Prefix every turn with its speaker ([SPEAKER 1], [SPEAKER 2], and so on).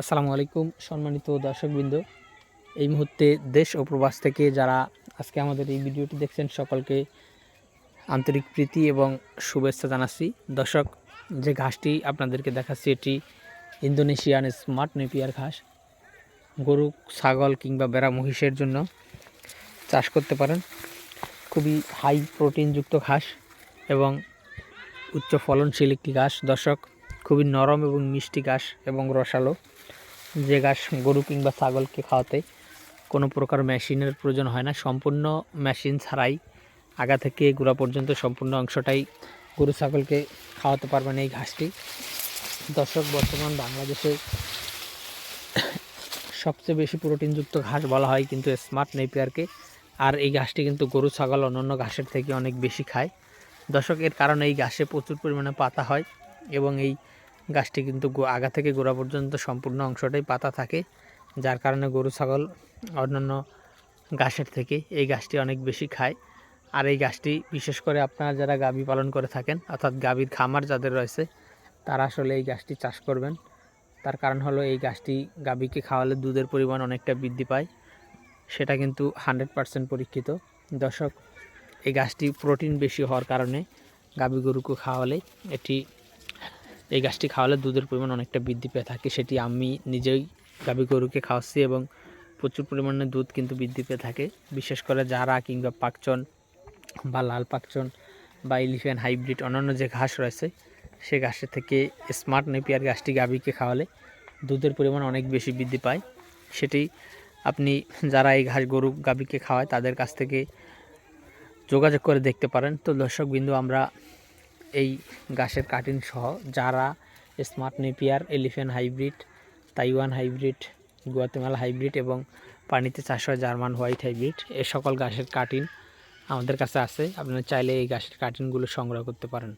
[SPEAKER 1] আসসালামু আলাইকুম, সম্মানিত দর্শকবৃন্দ। এই মুহূর্তে দেশ ও প্রবাস থেকে যারা আজকে আমাদের এই ভিডিওটি দেখছেন, সকলকে আন্তরিক প্রীতি এবং শুভেচ্ছা জানাচ্ছি। দর্শক, যে ঘাসটি আপনাদেরকে দেখাচ্ছি, এটি ইন্দোনেশিয়ান স্মার্ট নেপিয়ার ঘাস। গরু, ছাগল কিংবা বেড়া মহিষের জন্য চাষ করতে পারেন। খুবই হাই প্রোটিনযুক্ত ঘাস এবং উচ্চ ফলনশীল একটি ঘাস। দর্শক খুবই নরম এবং মিষ্টি ঘাস এবং রসালো। যে ঘাস গরু কিংবা ছাগলকে খাওয়াতে কোনো প্রকার মেশিনের প্রয়োজন হয় না। সম্পূর্ণ মেশিন ছাড়াই আগা থেকে গোড়া পর্যন্ত সম্পূর্ণ অংশটাই গরু ছাগলকে খাওয়াতে পারবেন এই ঘাসটি। দর্শক, বর্তমান বাংলাদেশে সবচেয়ে বেশি প্রোটিনযুক্ত ঘাস বলা হয় কিন্তু স্মার্ট নেপিয়ারকে। আর এই ঘাসটি কিন্তু গরু, ছাগল, অন্যান্য ঘাসের থেকে অনেক বেশি খায়। দর্শক, এর কারণে এই ঘাসে প্রচুর পরিমাণে পাতা হয়। এবং এই গাছটি কিন্তু আগা থেকে গোড়া পর্যন্ত সম্পূর্ণ অংশটাই পাতা থাকে, যার কারণে গরু, ছাগল, অন্যান্য গাছের থেকে এই গাছটি অনেক বেশি খায়। আর এই গাছটি বিশেষ করে আপনারা যারা গাভী পালন করে থাকেন, অর্থাৎ গাভীর খামার যাদের রয়েছে, তারা আসলে এই গাছটি চাষ করবেন। তার কারণ হলো এই গাছটি গাভীকে খাওয়ালে দুধের পরিমাণ অনেকটা বৃদ্ধি পায়, সেটা কিন্তু হান্ড্রেড পার্সেন্ট পরীক্ষিত। দর্শক, এই গাছটি প্রোটিন বেশি হওয়ার কারণে গাভী গরুকে খাওয়ালে এটি এই গাছটি খাওয়ালে দুধের পরিমাণ অনেকটা বৃদ্ধি পেয়ে থাকে। সেটি আমি নিজেই গাভী গরুকে খাওয়াচ্ছি এবং প্রচুর পরিমাণে দুধ কিন্তু বৃদ্ধি পেয়ে থাকে। বিশেষ করে জারা কিংবা পাকচন বা লাল পাকচন বা ইলিফ্যান হাইব্রিড অন্যান্য যে ঘাস রয়েছে, সে ঘাসের থেকে স্মার্ট নেপিয়ার গাছটি গাভীকে খাওয়ালে দুধের পরিমাণ অনেক বেশি বৃদ্ধি পায়। সেটি আপনি যারা এই ঘাস গরু গাভীকে খাওয়ায় তাদের কাছ থেকে যোগাযোগ করে দেখতে পারেন। তো দর্শক বিন্দু আমরা এই গাছের কাটিং সহ যারা smart napier elephant hybrid Taiwan hybrid Guatemala hybrid এবং পানিতে চাষ হয় জার্মান হোয়াইট হাইব্রিড এ সকল গাছের কাটিং আমাদের কাছে আছে। আপনারা চাইলে এই গাছের কাটিংগুলো সংগ্রহ করতে পারেন।